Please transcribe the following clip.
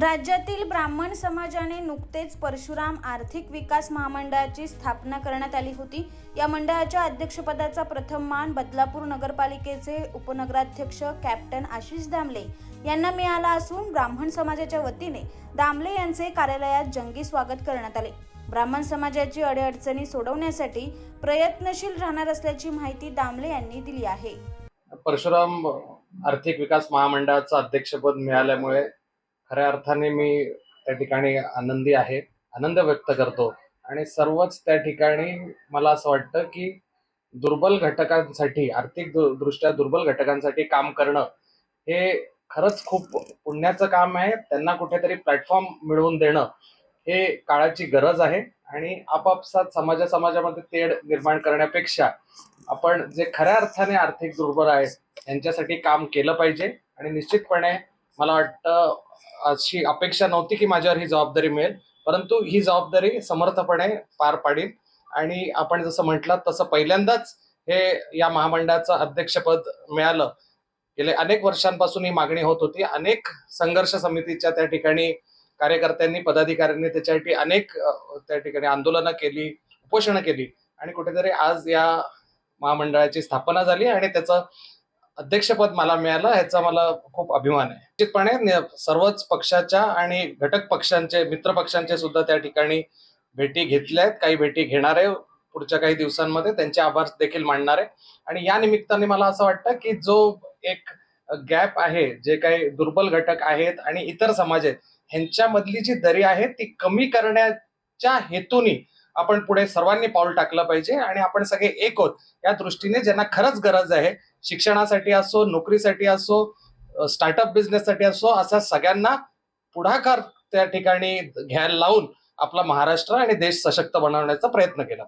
राज्यातील ब्राह्मण समाजाने नुकतेच परशुराम आर्थिक विकास महामंडळाची स्थापना करण्यात आली होती. या मंडळाच्या अध्यक्षपदाचा प्रथम मान बदलापूर नगरपालिकेचे उपनगराध्यक्ष कॅप्टन आशिष दामले यांना मिळाला असून ब्राह्मण समाजाच्या वतीने दामले यांचे कार्यालयात जंगी स्वागत करण्यात आले. ब्राह्मण समाजाची अडीअडचणी सोडवण्यासाठी प्रयत्नशील राहणार असल्याची माहिती दामले यांनी दिली आहे. परशुराम आर्थिक विकास महामंडळाचं अध्यक्षपद मिळाल्यामुळे खऱ्या अर्थाने मी त्या ठिकाणी आनंदी आहे आनंद व्यक्त करतो. आणि सर्वच त्या ठिकाणी मला असं वाटतं की दुर्बल घटकांसाठी आर्थिक दृष्ट्या दुर्बल घटकांसाठी काम करणं हे खरंच खूप पुण्याचं काम आहे. त्यांना कुठेतरी प्लॅटफॉर्म मिळवून देणं हे काळाची गरज आहे. आणि आपापसात समाजा समाजामध्ये तेढ निर्माण करण्यापेक्षा आपण जे खऱ्या अर्थाने आर्थिक दुर्बल आहेत यांच्यासाठी काम केलं पाहिजे. आणि निश्चितपणे मला वाटतं अशी अपेक्षा नव्हती की माझ्यावर ही जबाबदारी मिळेल. परंतु ही जबाबदारी समर्थपणे पार पाडेल आणि आपण जसं म्हटलं तसं पहिल्यांदाच हे या महामंडळाचं अध्यक्षपद मिळालं. गेले अनेक वर्षांपासून ही मागणी होत होती. अनेक संघर्ष समितीच्या त्या ठिकाणी कार्यकर्त्यांनी पदाधिकाऱ्यांनी त्याच्यासाठी अनेक त्या ठिकाणी आंदोलनं केली उपोषणं केली. आणि कुठेतरी आज या महामंडळाची स्थापना झाली आणि त्याचं अध्यक्षपद मला मिळालं ह्याचा मला खूप अभिमान आहे. निश्चितपणे सर्वच पक्षाच्या आणि घटक पक्षांचे मित्र पक्षांचे सुद्धा त्या ठिकाणी भेटी घेतल्या आहेत. काही भेटी घेणार आहे पुढच्या काही दिवसांमध्ये. त्यांचे आभार देखील मांडणार आहे. आणि या निमित्ताने मला असं वाटतं की जो एक गॅप आहे जे काही दुर्बल घटक आहेत आणि इतर समाज आहेत ह्यांच्यामधली जी दरी आहे ती कमी करण्याच्या हेतूनी आपण पुढे सर्वांनी पाऊल टाकलं पाहिजे आणि आपण सगळे एक होत या दृष्टीने ज्यांना खरंच गरज आहे शिक्षणासाठी असो नोकरीसाठी असो स्टार्टअप बिझनेससाठी असो असा सगळ्यांना पुढाकार त्या ठिकाणी घ्यायला लावून आपला महाराष्ट्र आणि देश सशक्त बनवण्याचा प्रयत्न केला.